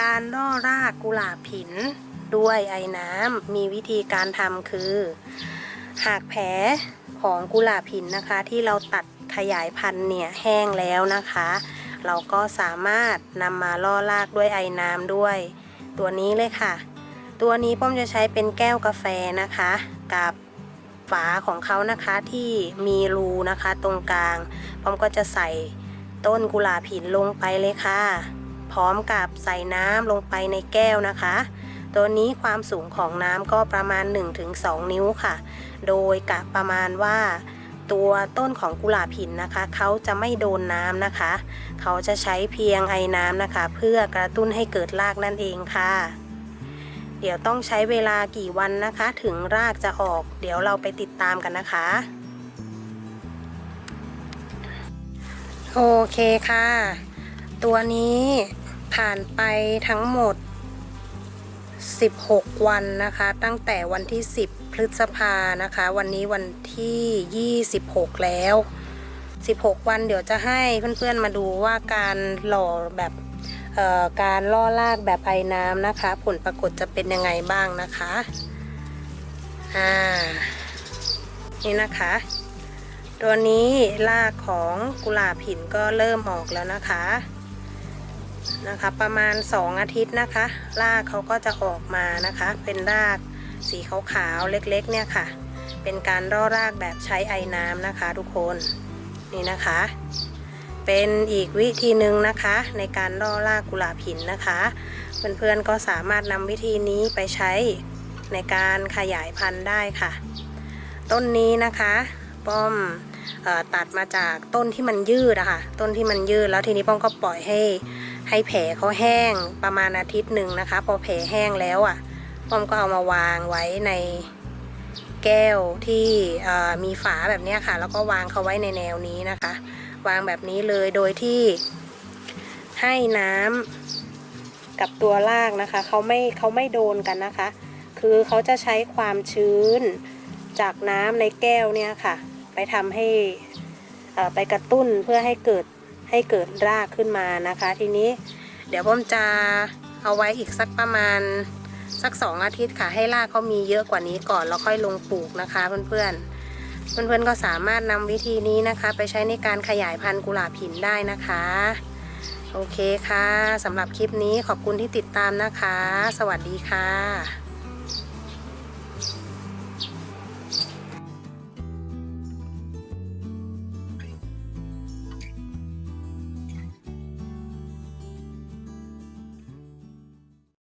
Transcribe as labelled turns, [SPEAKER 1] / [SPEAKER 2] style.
[SPEAKER 1] การล่อรากกุหลาบหิน ด้วยไอ้น้ำมีวิธีการทำคือ หากแผลของกุหลาบหินนะคะ ที่เราตัดขยายพันธุ์เนี่ยแห้งแล้วนะคะ เราก็สามารถนำมาล่อรากด้วยไอ้น้ำด้วย ตัวนี้เลยค่ะ ตัวนี้ป้อมจะใช้เป็นแก้วกาแฟนะคะ กับฝาของเขานะคะที่มีรูนะคะตรงกลาง ป้อมก็จะใส่ต้นกุหลาบหินลงไปเลยค่ะ พร้อมกับใส่น้ำลงไปในแก้วนะคะ ตัวนี้ความสูงของน้ำก็ประมาณ 1-2 นิ้วค่ะ โดยกะประมาณว่าตัวต้นของกุหลาบหินนะคะ เขาจะไม่โดนน้ำนะคะ เขาจะใช้เพียงไอ้น้ำนะคะ เพื่อกระตุ้นให้เกิดรากนั่นเองค่ะ เดี๋ยวต้องใช้เวลากี่วันนะคะ ถึงรากจะออก เดี๋ยวเราไปติดตามกันนะคะ โอเคค่ะ ตัวนี้ผ่านไปทั้งหมด 16 วันนะคะ ตั้งแต่วันที่ 10 พฤษภานะคะ วันนี้วันที่ 26 แล้ว 16 วันเดี๋ยวจะให้เพื่อนๆมาดูว่าการหล่อแบบการล่อรากแบบไอ้น้ำนะคะ ผลปรากฏจะเป็นยังไงบ้างนะคะอ่านี่นะคะ ตัวนี้รากของกุหลาบหินก็เริ่มออกแล้วนะคะ นะคะ ประมาณ 2 อาทิตย์นะคะ รากเขาก็จะออกมานะคะ เป็นรากสีขาวๆเล็กๆ เนี่ยค่ะ เป็นการร่อรากแบบใช้ไอ้น้ำนะคะ ทุกคนนี่นะคะ เป็นอีกวิธีหนึ่งนะคะ ในการร่อรากกุหลาบหินนะคะ เพื่อนๆก็สามารถนำวิธีนี้ไปใช้ในการขยายพันธุ์ได้ค่ะ ต้นนี้นะคะป้อมตัดมาจากต้นที่มันยืดอะค่ะ ต้นที่มันยืดแล้วทีนี้ป้อมก็ปล่อยให้ ให้แผลเขาแห้งประมาณอาทิตย์หนึ่งนะคะ พอแผลแห้งแล้วอะป้อมก็เอามาวางไว้ในแก้วที่มีฝาแบบนี้ค่ะ แล้วก็วางเขาไว้ในแนวนี้นะคะ วางแบบนี้เลยโดยที่ให้น้ำกับตัวรากนะคะเขาไม่เขาไม่โดนกันนะคะ คือเขาจะใช้ความชื้นจากน้ำในแก้วเนี่ยค่ะ ไปทำให้ไปกระตุ้นเพื่อให้เกิด ให้เกิดรากขึ้นมานะคะ ทีนี้เดี๋ยวผมจะเอาไว้อีกสักประมาณสักสองอาทิตย์ค่ะ ให้รากเขามีเยอะกว่านี้ก่อนแล้วค่อยลงปลูกนะคะเพื่อนๆ เพื่อนๆก็สามารถนำวิธีนี้นะคะ ไปใช้ในการขยายพันธุ์กุหลาบหินได้นะคะ โอเคค่ะสำหรับคลิปนี้ขอบคุณที่ติดตามนะคะ สวัสดีค่ะ